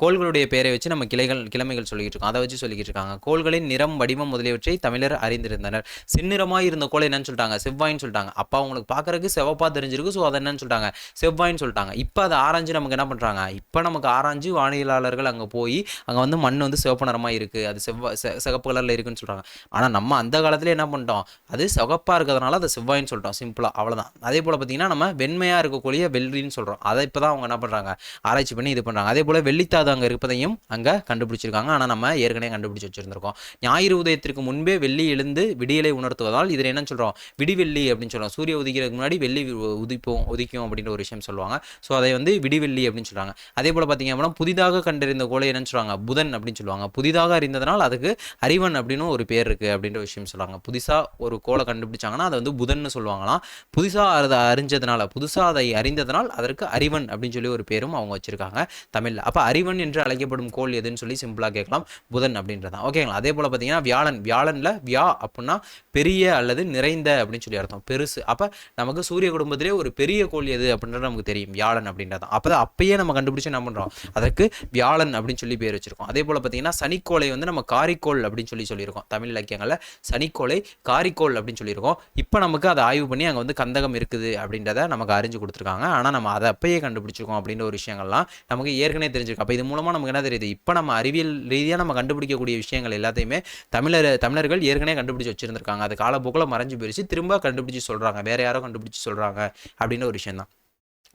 கோள்களுடைய பெயரை வச்சு நம்ம கிளைகள் கிழமைகள் சொல்லிக்கிட்டு இருக்கோம். அதை வச்சு சொல்லிக்கிட்டு இருக்காங்க. கோள்களின் நிறம் வடிவம் முதலியவற்றை தமிழர் அறிந்திருந்தனர். செந்நிறமாக இருந்த கோளை என்னன்னு சொல்லிட்டாங்க? செவ்வாயின்னு சொல்லிட்டாங்க. அப்போ அவங்களுக்கு பார்க்கறதுக்கு செவப்பாக தெரிஞ்சிருக்கு. ஸோ அதை என்னன்னு சொல்லிட்டாங்க? செவ்வாயின்னு சொல்லிட்டாங்க. இப்போ அதை ஆராய்ஞ்சு நமக்கு என்ன பண்ணுறாங்க இப்போ நமக்கு ஆராய்ஞ்சு வானியலாளர்கள் அங்கே போய் அங்கே வந்து மண் வந்து சிவப்பு நிறமாக இருக்குது அது செவ்வாய் சிகப்பு கலரில் இருக்குன்னு சொல்கிறாங்க ஆனால் நம்ம அந்த காலத்தில் என்ன பண்ணிட்டோம்? அது சிவப்பாக இருக்கிறதுனால அதை செவ்வாயின்னு சொல்கிறோம் சிம்பிளாக அவ்வளோதான் அதே போல் பார்த்தீங்கன்னா நம்ம வெண்மையாக இருக்கக்கூடிய வெள்ளின்னு சொல்கிறோம் அதை இப்போ தான் அவங்க என்ன பண்ணுறாங்க ஆராய்ச்சி பண்ணி இது பண்ணுறாங்க அதே போல் வெள்ளித்தாது அங்கே இருப்பதையும் அங்கே கண்டுபிடிச்சிருக்காங்க. ஆனால் நம்ம ஏற்கனவே கண்டுபிடிச்சி வச்சுருந்துருக்கோம். ஞாயிறு உதயத்திற்கு முன்பே வெள்ளி எழுந்து விடியலை உணர்த்துவதால் இதில் என்ன சொல்கிறோம் விடிவெள்ளி அப்படின்னு சொல்கிறோம் சூரிய உதிக்கிறதுக்கு முன்னாடி வெள்ளி உ- உதிப்போம் உதிக்கும் அப்படின்ற ஒரு விஷயம் சொல்லுவாங்க. ஸோ அதை வந்து விடிவெள்ளி அப்படின்னு சொல்கிறாங்க அதே போல் பார்த்தீங்க அப்படின்னா புதிதாக கண்டறிந்த கோலை என்னன்னு சொல்லுவாங்க புதன் அப்படின்னு சொல்லுவாங்க. புதிதாக அறிந்ததனால் அதுக்கு அறிவன் அப்படின்னு ஒரு பேர் இருக்குது அப்படின்ற விஷயம் சொல்லுவாங்க புதுசாக ஒரு கோலை கண்டுபிடிச்சாங்கன்னா அதை வந்து புதன்னு சொல்லுவாங்களாம். புதுசாக அதை அறிஞ்சதுனால புதுசாக அதை அறிந்ததனால் அதற்கு அறிவன் அப்படின்னு சொல்லி ஒரு பேரும் அவங்க வச்சிருக்காங்க தமிழில். அப்போ அறிவன் என்று அழைக்கப்படும் கோள் எதுன்னு சொல்லி சிம்பிளாக கேட்கலாம். புதன் அப்படின்றதான் ஓகேங்களா அதே போல் பார்த்தீங்கன்னா வியாழன். வியாழனில் வியா அப்படின்னா பெரிய அல்லது நிறைந்த அப்படின்னு சொல்லி அர்த்தம். பெருசு. அப்போ நமக்கு சூரிய குடும்பத்திலே ஒரு பெரிய கோள் எது அப்படின்றது நமக்கு தெரியும். வியாழன் அப்படின்றதான் அப்போ தான் அப்பயே நம்ம கண்டுபிடிச்சு என்ன பண்ணுறோம் அதற்கு வியாழன் அப்படின்னு சொல்லி பேர் வச்சிருக்கோம். அதே போல் பார்த்தீங்கன்னா சனிக்கோளை வந்து நம்ம காரிக்கோள் அப்படின்னு சொல்லி சொல்லியிருக்கோம். தமிழ் இலக்கியங்களில் சனிக்கோளை காரிக்கோள் அப்படின்னு சொல்லியிருக்கோம். இப்போ நமக்கு அதை ஆய்வு பண்ணி அங்கே வந்து கந்தகம் இருக்குது அப்படின்றத நமக்கு அறிஞ்சு கொடுத்துருக்காங்க. ஆனால் நம்ம அதை அப்பயே கண்டுபிடிச்சிருக்கோம் அப்படின்ற ஒரு விஷயங்கள்லாம் நமக்கு ஏற்கனவே தெரிஞ்சிருக்கு. அப்போ இது மூலமாக நமக்கு என்ன தெரியுது? இப்போ நம்ம அறிவியல் ரீதியாக நம்ம கண்டுபிடிக்கக்கூடிய விஷயங்கள் எல்லாத்தையுமே தமிழர் தமிழர்கள் ஏற்கனவே கண்டுபிடிச்சு வச்சுருந்துருக்காங்க. அது காலப்போக்கில் மறைஞ்சு போயிடுச்சு திரும்ப கண்டுபிடிச்சு சொல்கிறாங்க வேறு யாரோ கண்டுபிடிச்சு சொல்கிறாங்க அப்படின்ற ஒரு விஷயம் தான்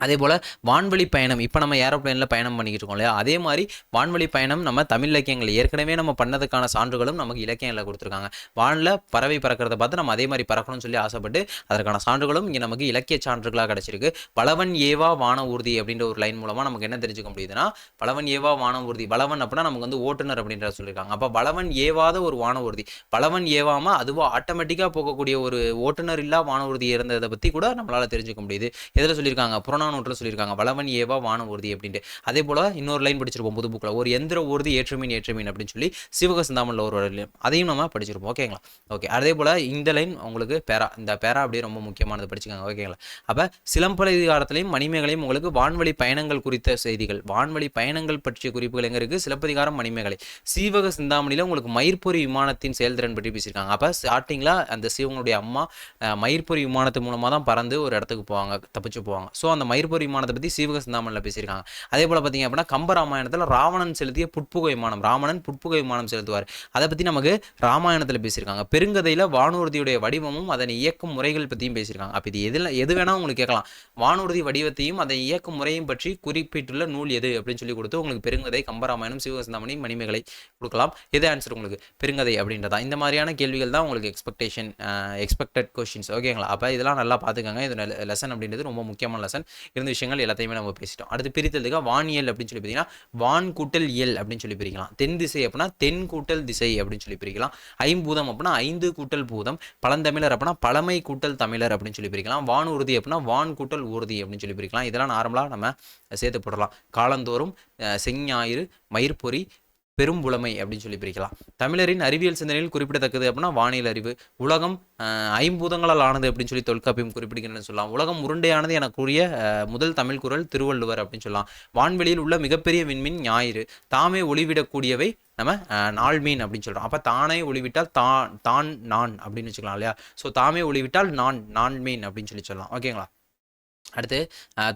அதே போல் வான்வழி பயணம் இப்போ நம்ம ஏரோப்ளைனில் பயணம் பண்ணிக்கிட்டு இருக்கோம் இல்லையா? அதே மாதிரி வான்வழி பயணம் நம்ம தமிழ் இலக்கியங்கள் ஏற்கனவே நம்ம பண்ணதுக்கான சான்றுகளும் நமக்கு இலக்கியங்களில் கொடுத்துருக்காங்க. வானில் பறவை பறக்கிறத பார்த்து நம்ம அதே மாதிரி பறக்கணும்னு சொல்லி ஆசைப்பட்டு அதற்கான சான்றுகளும் இங்கே நமக்கு இலக்கிய சான்றுகளாக கிடச்சிருக்கு. பலவன் ஏவா வான ஊர்தி அப்படின்ற ஒரு லைன் மூலமாக நமக்கு என்ன தெரிஞ்சுக்க முடியுதுன்னா பலவன் ஏவா வான ஊர்தி பலவன் அப்படின்னா நமக்கு வந்து ஓட்டுநர் அப்படின்ற சொல்லியிருக்காங்க. அப்போ பலவன் ஏவாத ஒரு வான ஊர்தி பலவன் ஏவாமல் அதுவாக ஆட்டோமேட்டிக்காக போகக்கூடிய ஒரு ஓட்டுநர் இல்லா வான ஊர்தி இருந்ததை பற்றி கூட நம்மளால் தெரிஞ்சுக்க முடியுது. எதில் சொல்லியிருக்காங்க? புறநானூறு புறநானூற்றில் சொல்லியிருக்காங்க. வளவன் ஏவா வான ஊர்தி அப்படின்ட்டு. அதே போல் இன்னொரு லைன் படிச்சிருப்போம் புது புக்கில் ஒரு எந்திர ஊர்தி ஏற்றுமீன் ஏற்றுமீன் அப்படின்னு சொல்லி சிவக சிந்தாமணில் ஒரு லைன் அதையும் நம்ம படிச்சிருப்போம். ஓகேங்களா ஓகே அதே போல் இந்த லைன் உங்களுக்கு பேரா இந்த பேரா அப்படியே ரொம்ப முக்கியமானது படிச்சுக்காங்க. ஓகேங்களா அப்போ சிலப்பதிகாரத்திலையும் மணிமேகலையும் உங்களுக்கு வான்வழி பயணங்கள் குறித்த செய்திகள். வான்வழி பயணங்கள் பற்றிய குறிப்புகள் எங்கே இருக்குது சிலப்பதிகாரம் மணிமேகலை. சீவக சிந்தாமணியில் உங்களுக்கு மயிர்பொறி விமானத்தின் செயல்திறன் பற்றி பேசியிருக்காங்க. அப்போ ஸ்டார்டிங்கில் அந்த சிவங்களுடைய அம்மா மயிர்பொறி விமானத்து மூலமாக தான் பறந்து ஒரு இடத்துக்கு போவாங்க தப்பிச்சு போவாங்க. ஸோ அந்த மயிர்பொறி விமானத்தை பற்றி சீவக சிந்தாமணியில் பேசியிருக்காங்க. அதே போல் பார்த்தீங்க அப்படின்னா கம்பராமாயணத்தில் ராவணன் செலுத்திய புட்புக விமானம் ராவணன் புட்புக விமானம் செலுத்துவார். அதை பற்றி நமக்கு ராமாயணத்தில் பேசியிருக்காங்க. பெருங்கதையில் வானூர்தியுடைய வடிவமும் அதனை இயக்கும் முறைகள் பற்றியும் பேசியிருக்காங்க. அப்போ இது எதில் எது வேணால் உங்களுக்கு கேட்கலாம். வானூர்தி வடிவத்தையும் அதை இயக்கும் முறையும் பற்றி குறிப்பிட்டுள்ள நூல் எது அப்படின்னு சொல்லி கொடுத்து உங்களுக்கு பெருங்கதை கம்பராமாயணம் சிவகசிந்தாமணி மணிமேகலை கொடுக்கலாம். எது ஆன்சர் உங்களுக்கு? பெருங்கதை அப்படின்றதா? இந்த மாதிரியான கேள்விகள் தான் உங்களுக்கு எக்ஸ்பெக்டேஷன் எக்ஸ்பெக்டட் கொஷின்ஸ் ஓகேங்களா? அப்போ இதெல்லாம் நல்லா பார்த்துக்கோங்க இது லெசன் அப்படின்றது ரொம்ப முக்கியமான லெசன் இருந்த விஷயங்கள் எல்லாத்தையுமே நம்ம பேசிட்டோம். அடுத்து பிரித்ததுக்கு வானியல் அப்படின்னு சொல்லி பார்த்தீங்கன்னா வான் கூட்டல் எல் அப்படின்னு சொல்லி பிரிக்கலாம். தென் திசை அப்படின்னா தென் கூட்டல் திசை அப்படின்னு சொல்லி பிரிக்கலாம். ஐம்பூதம் அப்படின்னா ஐந்து கூட்டல் பூதம். பழந்தமிழர் அப்படின்னா பழமை கூட்டல் தமிழர் அப்படின்னு சொல்லி பிரிக்கலாம். வான் உறுதி அப்படின்னா வான் கூட்டல் ஊர்தி அப்படின்னு சொல்லி பிரிக்கலாம். இதெல்லாம் நார்மலாக நம்ம சேர்த்து போடலாம் காலந்தோறும் செஞ்ஞாயிறு மயிர்பொறி பெரும்புலமை அப்படின்னு சொல்லி பிரிக்கலாம். தமிழரின் அறிவியல் சிந்தனையில் குறிப்பிடத்தக்கது அப்படின்னா வானியல் அறிவு உலகம் ஐம்பூதங்களால் ஆனது அப்படின்னு சொல்லி தொல்காப்பியம் குறிப்பிடுகிறேன்னு சொல்லலாம். உலகம் உருண்டையானது எனக்குரிய முதல் தமிழ் குரல் திருவள்ளுவர் அப்படின்னு சொல்லலாம். வான்வெளியில் உள்ள மிகப்பெரிய விண்மீன் ஞாயிறு. தாமே ஒளிவிடக்கூடியவை நம்ம நாள் நாள்மீன் அப்படின்னு சொல்கிறோம் அப்போ தானே ஒளிவிட்டால் தான் தான் நான் அப்படின்னு வச்சுக்கலாம் இல்லையா? ஸோ தாமே ஒளிவிட்டால் நான் நான் மீன் அப்படின்னு சொல்லி சொல்லலாம். ஓகேங்களா? அடுத்து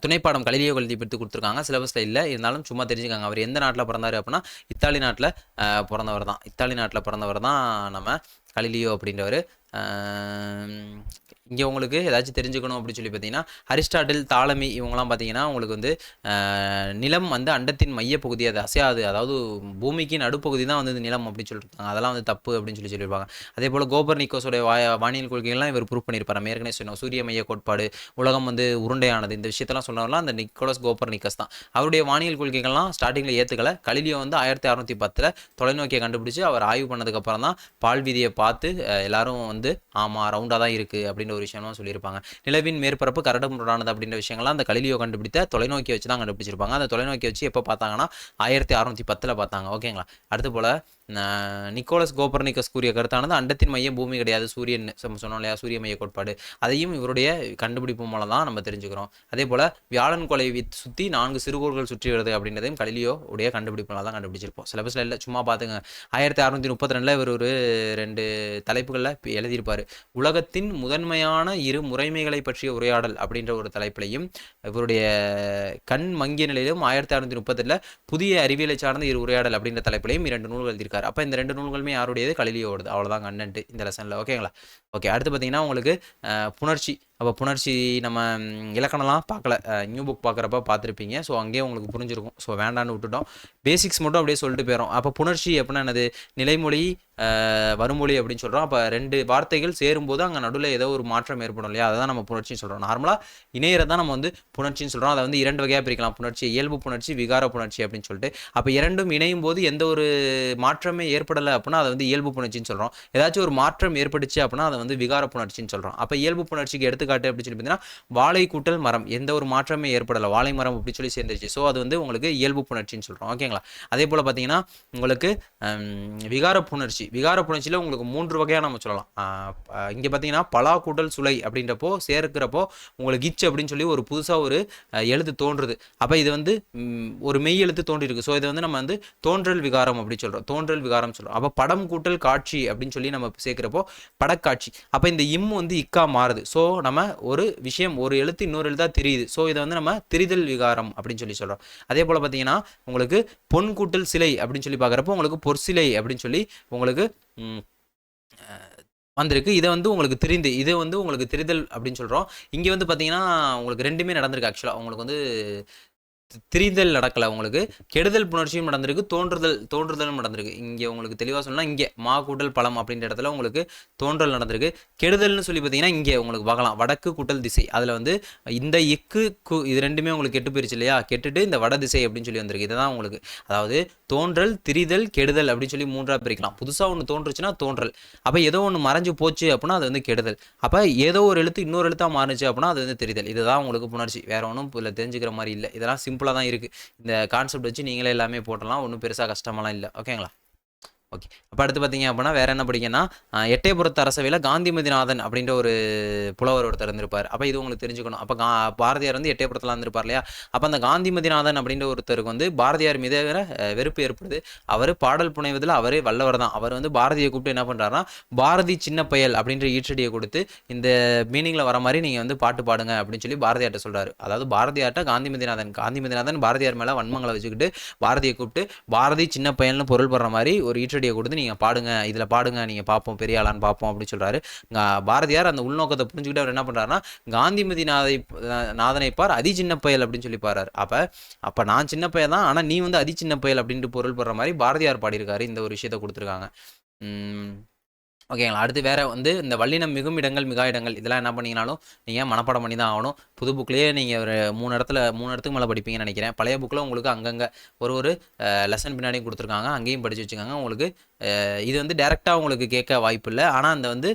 துணைப்பாடம் கலிலியோ கல்வி எடுத்து கொடுத்துருக்காங்க. சிலபஸில் இல்லை. இருந்தாலும் சும்மா தெரிஞ்சுக்காங்க. அவர் எந்த நாட்டில் பிறந்தார் அப்படின்னா இத்தாலி நாட்டில் பிறந்தவர் தான். இத்தாலி நாட்டில் பிறந்தவர் தான் நம்ம கலிலியோ அப்படின்றவர். இங்கே உங்களுக்கு ஏதாச்சும் தெரிஞ்சுக்கணும் அப்படின்னு சொல்லி பார்த்தீங்கன்னா அரிஸ்டாட்டில் தாலமி இவங்கெல்லாம் பார்த்தீங்கன்னா உங்களுக்கு வந்து நிலம் வந்து அண்டத்தின் மையப்பகுதி அது அசையாது அதாவது பூமிக்கு நடுப்பகுதி தான் வந்து இந்த நிலம் அப்படின்னு சொல்லியிருக்காங்க அதெல்லாம் வந்து தப்பு அப்படின்னு சொல்லி சொல்லியிருப்பாங்க. அதே போல் கோபர் நிக்கோஸோட வா வானியல் கொள்கைகள்லாம் இவர் ப்ரூவ் பண்ணியிருப்பார். நம்ம ஏற்கனவே சொன்னோம் சூரிய மைய கோட்பாடு உலகம் வந்து உருண்டையானது இந்த விஷயத்தெல்லாம் சொன்னவர்லாம் அந்த நிக்கோலஸ் கோபர் நிக்கஸ் தான். அவருடைய வானியல் கொள்கைகள்லாம் ஸ்டார்டிங்கில் ஏற்றுக்கல கலிலியோ வந்து ஆயிரத்தி அறநூற்றி பத்தில் தொலைநோக்கியை கண்டுபிடிச்சு அவர் ஆய்வு பண்ணதுக்கப்புறம் தான் பால் வீதியை பார்த்து எல்லாரும் வந்து ஆமாம் ரவுண்டாக தான் இருக்குது அப்படின்னு அப்படின்ற ஒரு விஷயம்லாம் சொல்லியிருப்பாங்க. நிலவின் மேற்பரப்பு கரடுமுரடானது அப்படின்ற விஷயங்கள்லாம் அந்த கலிலியோ கண்டுபிடித்த தொலைநோக்கி வச்சு தான் கண்டுபிடிச்சிருப்பாங்க. அந்த தொலைநோக்கி வச்சு எப்போ பார்த்தாங்கன்னா ஆயிரத்தி அறநூற்றி பத்தில் பார்த்தாங்க. ஓகேங்களா? அடுத்து போல் நிக்கோலஸ் கோபர்னிக்கஸ் கூறிய கருத்தானது அண்டத்தின் மையம் பூமி கிடையாது. சூரியன் நம்ம சொன்னோம் இல்லையா சூரிய மைய கோட்பாடு. அதையும் இவருடைய கண்டுபிடிப்பு மூலம் தான் நம்ம தெரிஞ்சுக்கிறோம். அதே போல் வியாழன் கொலை சுற்றி நான்கு சிறுகோள்கள் சுற்றி வருது அப்படின்றதையும் கலிலியோ உடைய கண்டுபிடிப்பு தான் கண்டுபிடிச்சிருப்போம். சிலபஸில் இல்லை சும்மா பார்த்துங்க ஆயிரத்தி அறுநூத்தி முப்பத்தி ரெண்டில் இவர் ஒரு ரெண்டு தலைப்புகளில் எழுதியிருப்பார். உலகத்தின் முதன்மையான இரு முறைமைகளை பற்றிய உரையாடல் அப்படின்ற ஒரு தலைப்பிலையும் இவருடைய கண் மங்கிய நிலையிலும் ஆயிரத்தி அறுநூத்தி முப்பத்தில் புதிய அறிவியலை சார்ந்த இரு உரையாடல் அப்படின்ற தலைப்பிலையும் இரண்டு நூல்கள் எழுதியிருக்காரு அப்போ இந்த ரெண்டு நூல்களுமே யாருடையது? கலிலியோடது அவ்வளோதான் கண்டென்ட் இந்த லெசனில் ஓகேங்களா ஓகே அடுத்து பார்த்தீங்கன்னா உங்களுக்கு புணர்ச்சி. அப்போ புணர்ச்சி நம்ம இலக்கணம்லாம் பார்க்கல. நியூ புக் பார்க்குறப்ப பார்த்துருப்பீங்க. ஸோ அங்கேயே உங்களுக்கு புரிஞ்சிருக்கும். ஸோ வேண்டான்னு விட்டுட்டோம். பேசிக்ஸ் மட்டும் அப்படியே சொல்லிட்டு போயிடும் அப்போ புணர்ச்சி எப்படின்னா என்னது? நிலைமொழி வருமொழி அப்படின்னு சொல்கிறோம் அப்போ ரெண்டு வார்த்தைகள் சேரும்போது அங்கே நடுவில் ஏதோ ஒரு மாற்றம் ஏற்படும் இல்லையா? அதை தான் நம்ம புணர்ச்சின்னு சொல்கிறோம் நார்மலாக இணையரை தான் நம்ம வந்து புணர்ச்சின்னு சொல்கிறோம் அதை வந்து இரண்டு வகையாக பிரிக்கலாம். புணர்ச்சி இயல்பு புணர்ச்சி விகார புணர்ச்சி அப்படின்னு சொல்லிட்டு. அப்போ இரண்டும் இணையும் போது எந்த ஒரு மாற்றமே ஏற்படலை அப்படின்னா அதை வந்து இயல்பு புணர்ச்சின்னு சொல்கிறோம் ஏதாச்சும் ஒரு மாற்றம் ஏற்பட்டுச்சு அப்படின்னா அதை வந்து விகார புணர்ச்சின்னு சொல்கிறோம் அப்போ இயல்பு புணர்ச்சிக்கு எடுத்துக்காட்டு அப்படின்னு சொல்லி பார்த்தீங்கன்னா வாழை கூட்டல் மரம். எந்த ஒரு மாற்றமே ஏற்படலை. வாழை மரம் அப்படின்னு சொல்லி சேர்ந்துருச்சு. ஸோ அது வந்து உங்களுக்கு இயல்பு புணர்ச்சின்னு சொல்கிறோம் ஓகேங்களா? அதே போல் பார்த்தீங்கன்னா உங்களுக்கு விகார புணர்ச்சி. விகார புணர்ச்சியில் உங்களுக்கு மூன்று வகையாக நம்ம சொல்லலாம். இங்கே பார்த்தீங்கன்னா பலா கூட்டல் சுலை அப்படின்றப்போ சேர்க்கிறப்போ உங்களுக்கு கிச் அப்படின்னு சொல்லி ஒரு புதுசாக ஒரு எழுத்து தோன்றுது. அப்போ இது வந்து ஒரு மெய் எழுத்து தோன்றிருக்கு ஸோ இதை வந்து நம்ம வந்து தோன்றல் விகாரம் அப்படின்னு சொல்கிறோம் தோன்றல் விகாரம் சொல்கிறோம் அப்போ படம் கூட்டல் காட்சி அப்படின்னு சொல்லி நம்ம சேர்க்குறப்போ படக்காட்சி. அப்போ இந்த இம் வந்து இக்கா மாறுது. ஸோ நம்ம ஒரு விஷயம் ஒரு எழுத்து இன்னொரு எழுத்தாக தெரியுது. ஸோ இதை வந்து நம்ம திரிதல் விகாரம் அப்படின்னு சொல்லி சொல்கிறோம் அதே போல் பார்த்தீங்கன்னா உங்களுக்கு பொன் கூட்டல் சிலை அப்படின்னு சொல்லி பார்க்குறப்போ உங்களுக்கு பொற்சிலை அப்படின்னு சொல்லி உங்களுக்கு ம், வந்திருக்கு. இதை வந்து உங்களுக்கு தெரிந்து இது வந்து உங்களுக்கு தெரிதல் அப்படின்னு சொல்கிறோம் இங்கே வந்து பார்த்தீங்கன்னா உங்களுக்கு ரெண்டுமே நடந்திருக்கு ஆக்சுவலாக உங்களுக்கு வந்து திரிதல் நடக்கலை உங்களுக்கு. கெடுதல் புணர்ச்சியும் நடந்திருக்கு தோன்றுதல் தோன்றுதலும் நடந்திருக்கு. இங்கே உங்களுக்கு தெளிவாக சொன்னால் இங்கே மா கூட்டல் பழம் அப்படின்ற இடத்துல உங்களுக்கு தோன்றல் நடந்திருக்கு. கெடுதல்னு சொல்லி பார்த்தீங்கன்னா இங்கே உங்களுக்கு பார்க்கலாம். வடக்கு கூட்டல் திசை. அதில் வந்து இந்த இக்கு கு இது ரெண்டுமே உங்களுக்கு கெட்டு போயிருச்சு இல்லையா? கெட்டுட்டு இந்த வட திசை அப்படின்னு சொல்லி வந்திருக்கு. இதுதான் உங்களுக்கு. அதாவது தோன்றல் திரிதல் கெடுதல் அப்படின்னு சொல்லி மூன்றாக பிரிக்கலாம். புதுசாக ஒன்று தோன்றுச்சுன்னா தோன்றல். அப்போ ஏதோ ஒன்று மறைஞ்சு போச்சு அப்படின்னா அது வந்து கெடுதல். அப்போ ஏதோ ஒரு எழுத்து இன்னொரு எழுத்தாக மாறுச்சு அப்படின்னா அது வந்து தெரிதல். இதுதான் உங்களுக்கு புணர்ச்சி. வேற ஒன்றும் இதில் தெரிஞ்சுக்கிற மாதிரி இல்லை. இதெல்லாம் சிம்பிள் சிம்பிளாக தான் இருக்குது இந்த கான்செப்ட் வச்சு நீங்களே எல்லாமே போட்டலாம் ஒன்றும் பெருசாக கஷ்டமெல்லாம் இல்லை. ஓகேங்களா? ஓகே அப்போ அடுத்து பார்த்தீங்க அப்படின்னா வேற என்ன படிக்கன்னா எட்டயபுரத்து அரசவையில் காந்திமதிநாதன் அப்படின்ற ஒரு புலவர் ஒருத்தர் இருந்திருப்பார். அப்போ இது உங்களுக்கு தெரிஞ்சுக்கணும். அப்போ கா பாரதியார் வந்து எட்டயபுரத்தில் இருந்திருப்பார் இல்லையா? அப்போ அந்த காந்திமதிநாதன் அப்படின்ற ஒருத்தருக்கு வந்து பாரதியார் மீது வெறுப்பு ஏற்படுது. அவர் பாடல் புனைவதில் அவரே வல்லவர் தான். அவர் வந்து பாரதியை கூப்பிட்டு என்ன பண்ணுறாருன்னா பாரதி சின்ன பயல் அப்படின்ற ஈற்றடியை கொடுத்து இந்த மீனிங்கில் வர மாதிரி நீங்கள் வந்து பாட்டு பாடுங்க அப்படின்னு சொல்லி பாரதியார்ட்ட சொல்கிறாரு அதாவது பாரதியார்ட்ட காந்திமதிநாதன் காந்திமதிநாதன் பாரதியார் மேலே வன்மங்களை வச்சுக்கிட்டு பாரதியை கூப்பிட்டு பாரதி சின்ன பயல்னு பொருள் படுற மாதிரி ஒரு ஈற்றடியை கொடுத்து நீங்கள் பாடுங்க இதில் பாடுங்க நீங்கள் பார்ப்போம் பெரிய ஆளான்னு பார்ப்போம் அப்படின்னு சொல்கிறாரு பாரதியார் அந்த உள்நோக்கத்தை புரிஞ்சுக்கிட்டு அவர் என்ன பண்ணுறாருன்னா காந்திமதி நாதை நாதனைப்பார் அதி சின்ன பயல் அப்படின்னு சொல்லி பாடுறாரு. அப்போ அப்போ நான் சின்ன பையன் தான் ஆனால் நீ வந்து அதி சின்ன பயல் அப்படின்ட்டு பொருள் படுற மாதிரி பாரதியார் பாடியிருக்காரு இந்த ஒரு விஷயத்தை கொடுத்துருக்காங்க. ஓகேங்களா? அடுத்து வேறு வந்து இந்த வல்லினம் மிகும் இடங்கள் மிகா இடங்கள் இதெல்லாம் என்ன பண்ணீங்கனாலும் நீங்கள் மனப்பாடம் பண்ணி தான் ஆகணும். புது புக்லேயே நீங்கள் ஒரு மூணு இடத்துல மூணு இடத்துக்கு மேலே படிப்பீங்கன்னு நினைக்கிறேன். பழைய புக்கில் உங்களுக்கு அங்கங்கே ஒரு ஒரு லெசன் பின்னாடியும் கொடுத்துருக்காங்க. அங்கேயும் படித்து வச்சுக்காங்க. உங்களுக்கு இது வந்து டேரெக்டாக உங்களுக்கு கேட்க வாய்ப்பு இல்லை. ஆனால் அந்த வந்து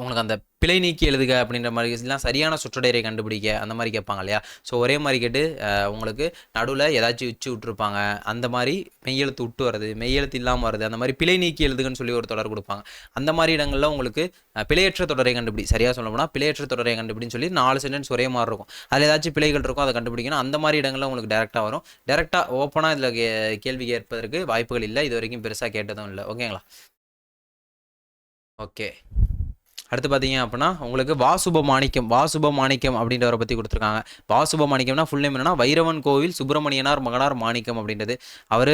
உங்களுக்கு அந்த பிழை நீக்கி எழுதுக அப்படின்ற மாதிரி எல்லாம் சரியான சுற்றடையரை கண்டுபிடிக்க அந்த மாதிரி கேட்பாங்க இல்லையா? ஸோ ஒரே மாதிரி கேட்டு உங்களுக்கு நடுவில் ஏதாச்சும் உச்சி விட்டுருப்பாங்க. அந்த மாதிரி மெய்யெழுத்து விட்டு வருது மெய்யெழுத்து இல்லாமல் வருது அந்த மாதிரி பிழை நீக்கி எழுதுகன்னு சொல்லி ஒரு தொடர் கொடுப்பாங்க. அந்த மாதிரி இடங்களில் உங்களுக்கு பிழையற்ற தொடரை கண்டுபிடி சரியாக சொல்ல போனால் பிழையற்ற தொடரை கண்டுபிடின்னு சொல்லி நாலு சென்டென்ஸ் ஒரே மாதிரி இருக்கும். அதில் ஏதாச்சும் பிழைகள் இருக்கும் அதை கண்டுபிடிக்கணும். அந்த மாதிரி இடங்களில் உங்களுக்கு டேரெக்டாக வரும். டேரெக்டாக ஓப்பனாக இதில் கே கேள்வி கேட்பதற்கு வாய்ப்புகள் இல்லை. இது வரைக்கும் பெருசாக கேட்டதும் இல்லை. ஓகேங்களா ஓகே அடுத்து பார்த்தீங்க அப்படின்னா உங்களுக்கு வாசுப மாணிக்கம் வாசுப மாணிக்கம் அப்படின்றவரை பற்றி கொடுத்துருக்காங்க. வாசுப மாணிக்கம்னா ஃபுல் நேம் என்னன்னா வைரவன் கோவில் சுப்பிரமணியனார் மகனார் மாணிக்கம் அப்படின்றது. அவர்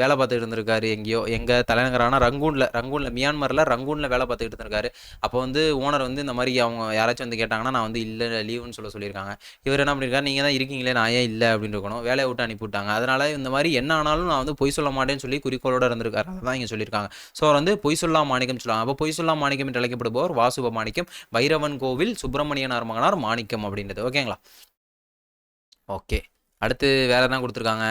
வேலை பார்த்துக்கிட்டு இருந்திருக்காரு எங்கேயோ எங்கள் தலைநகரான ரங்கூனில் ரங்கூனில் மியான்மரில் ரங்கூனில் வேலை பார்த்துக்கிட்டு இருந்திருக்காரு. அப்போ வந்து ஓனர் வந்து இந்த மாதிரி அவங்க யாராச்சும் வந்து கேட்டாங்கன்னா நான் வந்து இல்லை லீவுன்னு சொல்ல சொல்லியிருக்காங்க. இவர் என்ன பண்ணியிருக்காரு நீங்கள் தான் இருக்கீங்களே நான் ஏன் இல்லை? அப்படின்னு இருக்கணும். வேலையை விட்டு அனுப்பிவிட்டாங்க. அதனால இந்த மாதிரி என்ன ஆனாலும் நான் வந்து பொய் சொல்ல மாட்டேன்னு சொல்லி குறிக்கோளோட இருந்திருக்காரு. அதான் இங்கே சொல்லியிருக்காங்க. ஸோ அவர் வந்து பொய் சொல்லா மாணிக்கம் சொல்லுவாங்க. அப்போ பொய் சொல்லா மாணிக்கம் என்று அழைக்கப்படுபவர் வாசுப மாணிக்கம். வைரவன் கோவில் சுப்பிரமணியனார் மகனார் மாணிக்கம் அப்படின்றது. ஓகேங்களா? ஓகே. அடுத்து வேற என்ன கொடுத்துருக்காங்க?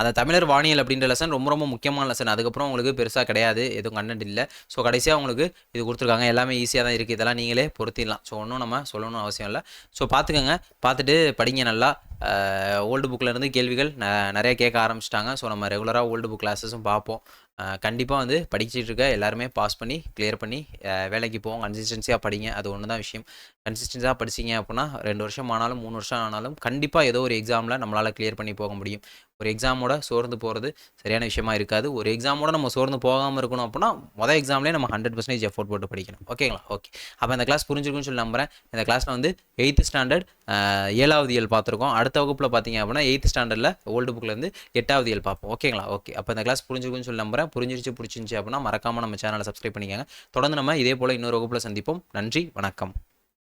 அந்த தமிழர் வானியல் அப்படின்ற லெசன் ரொம்ப ரொம்ப முக்கியமான லெசன் அதுக்கப்புறம் உங்களுக்கு பெருசாக கிடையாது. எதுவும் கண்டென்ட் இல்லை. ஸோ கடைசியாக உங்களுக்கு இது கொடுத்துருக்காங்க. எல்லாமே ஈஸியாக தான் இருக்குது இதெல்லாம் நீங்களே பொருத்திடலாம். ஸோ ஒன்றும் நம்ம சொல்லணும்னு அவசியம் இல்லை. ஸோ பார்த்துக்கோங்க. பார்த்துட்டு படிங்க நல்லா. ஓல்டு புக்கில் இருந்து கேள்விகள் நிறைய கேட்க ஆரம்பிச்சிட்டாங்க. ஸோ நம்ம ரெகுலராக ஓல்டு புக் கிளாஸஸும் பார்ப்போம். கண்டிப்பாக வந்து படிச்சுட்டு இருக்க எல்லாருமே பாஸ் பண்ணி கிளியர் பண்ணி வேலைக்கு போவோம் கன்சிஸ்டன்சியாக படிங்க அது ஒன்று தான் விஷயம் கன்சிஸ்டன்ஸாக படிச்சீங்க அப்படின்னா ரெண்டு வருஷம் ஆனாலும் மூணு வருஷம் ஆனாலும் கண்டிப்பாக ஏதோ ஒரு எக்ஸாமில் நம்மளால் கிளியர் பண்ணி போக முடியும். ஒரு எக்ஸாமோட சோர்ந்து போகிறது சரியான விஷயமா இருக்காது. ஒரு எக்ஸாமோட நம்ம சோர்ந்து போகாமல் இருக்கணும் அப்படின்னா மொதல் எக்ஸாம்லேயே நம்ம ஹண்ட்ரட் பர்சன்டேஜ் எஃபோர்ட் போட்டு படிக்கணும் ஓகேங்களா ஓகே அப்போ இந்த கிளாஸ் புரிஞ்சிருக்குன்னு சொல்லி நம்புறேன். இந்த கிளாஸில் வந்து எயித்து ஸ்டாண்டர்ட் ஏழாவது இயல் பார்த்துருக்கோம். அடுத்த வகுப்பில் பார்த்தீங்க அப்படின்னா எயித்து ஸ்டாண்டர்டில் ஓல்டு புக்லேருந்து எட்டாவது இயல் பார்ப்போம். ஓகேங்களா ஓகே அப்போ இந்த கிளாஸ் புரிஞ்சிருக்குன்னு சொல்லி நம்புறேன். புரிஞ்சிருச்சு பிடிச்சிருந்துச்சி அப்படின்னா மறக்காமல் நம்ம சேனலை சப்ஸ்கிரைப் பண்ணிக்கோங்க. தொடர்ந்து நம்ம இதே போல் இன்னொரு வகுப்பில் சந்திப்போம். நன்றி வணக்கம்.